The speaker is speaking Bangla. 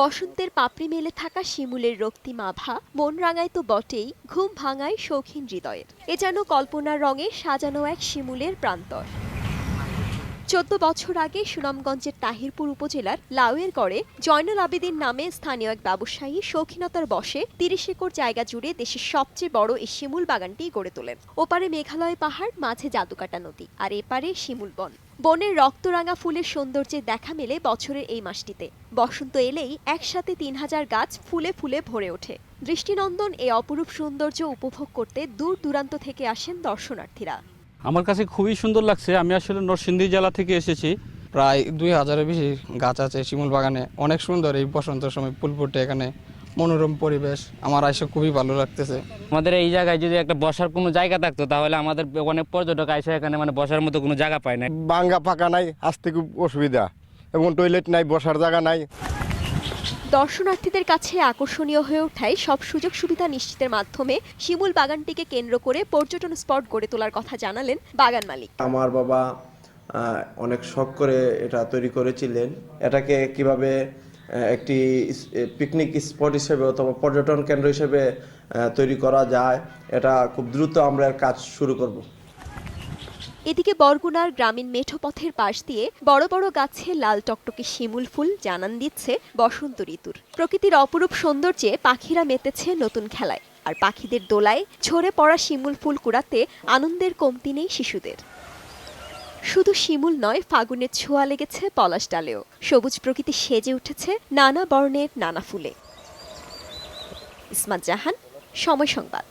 বসন্তের পাপড়ি মেলে থাকা শিমুলের রক্তিম আভা মন রাঙায় তো বটেই, ঘুম ভাঙায় শৌখিন হৃদয়ের। এ যেন কল্পনার রঙে সাজানো এক শিমুলের প্রান্তর। চোদ্দ বছর আগে সুনামগঞ্জের তাহিরপুর উপজেলার লাউয়ের গড়ে জয়নাল আবেদিন নামে স্থানীয় এক ব্যবসায়ী শৌখিনতার বসে তিরিশ একর জায়গা জুড়ে দেশের সবচেয়ে বড় এই শিমুল বাগানটি গড়ে তোলেন। ওপারে মেঘালয় পাহাড়, মাঝে জাদুকাটা নদী, আর এপারে শিমুল বন। বনের রক্তরাঙা ফুলের সৌন্দর্যে দেখা মেলে বছরের এই মাসটিতে। বসন্ত এলেই একসাথে তিন হাজার গাছ ফুলে ফুলে ভরে ওঠে। দৃষ্টিনন্দন এই অপরূপ সৌন্দর্য উপভোগ করতে দূর দূরান্ত থেকে আসেন দর্শনার্থীরা। আমার কাছে খুবই সুন্দর লাগছে। আমি আসলে নরসিংদী জেলা থেকে এসেছি। প্রায় দুই হাজারের বেশি গাছ আছে শিমুল বাগানে। অনেক সুন্দর এই বসন্তের সময় ফুল ফুটে এখানে। মনোরম পরিবেশ। আমার এসে খুবই ভালো লাগতেছে। আমাদের এই জায়গায় যদি একটা বসার কোনো জায়গা থাকতো তাহলে আমাদের অনেক পর্যটক আসে এখানে মানে বসার মতো কোনো জায়গা পায় না বাঙ্গা ফাঁকা নাই আসতে খুব অসুবিধা। এবং টয়লেট নাই বসার জায়গা নাই। দর্শনার্থীদের কাছে আকর্ষণীয় হয়ে ওঠায় সব সুযোগ সুবিধা নিশ্চিতের মাধ্যমে শিমুল বাগানটিকে কেন্দ্র করে পর্যটন স্পট গড়ে তোলার কথা জানালেন বাগান মালিক। আমার বাবা অনেক শখ করে এটা তৈরি করেছিলেন। এটাকে কীভাবে একটি পিকনিক স্পট হিসেবে অথবা পর্যটন কেন্দ্র হিসেবে তৈরি করা যায়। এটা খুব দ্রুত আমরা কাজ শুরু করব। এদিকে বরগুনার গ্রামীণ মেঠো পথের পাশ দিয়ে বড় বড় গাছে লাল টকটকে শিমুল ফুল জানান দিচ্ছে বসন্ত ঋতুর। প্রকৃতির অপরূপ সৌন্দর্যে পাখিরা মেতেছে নতুন খেলায়। আর পাখিদের দোলায় ঝরে পড়া শিমুল ফুল কুড়াতে আনন্দের কমতি নেই শিশুদের। শুধু শিমুল নয়, ফাগুনের ছোঁয়া লেগেছে পলাশ ডালেও। সবুজ প্রকৃতি সেজে উঠেছে নানা বর্ণের নানা ফুলে। ইসমাত জাহান, সময় সংবাদ।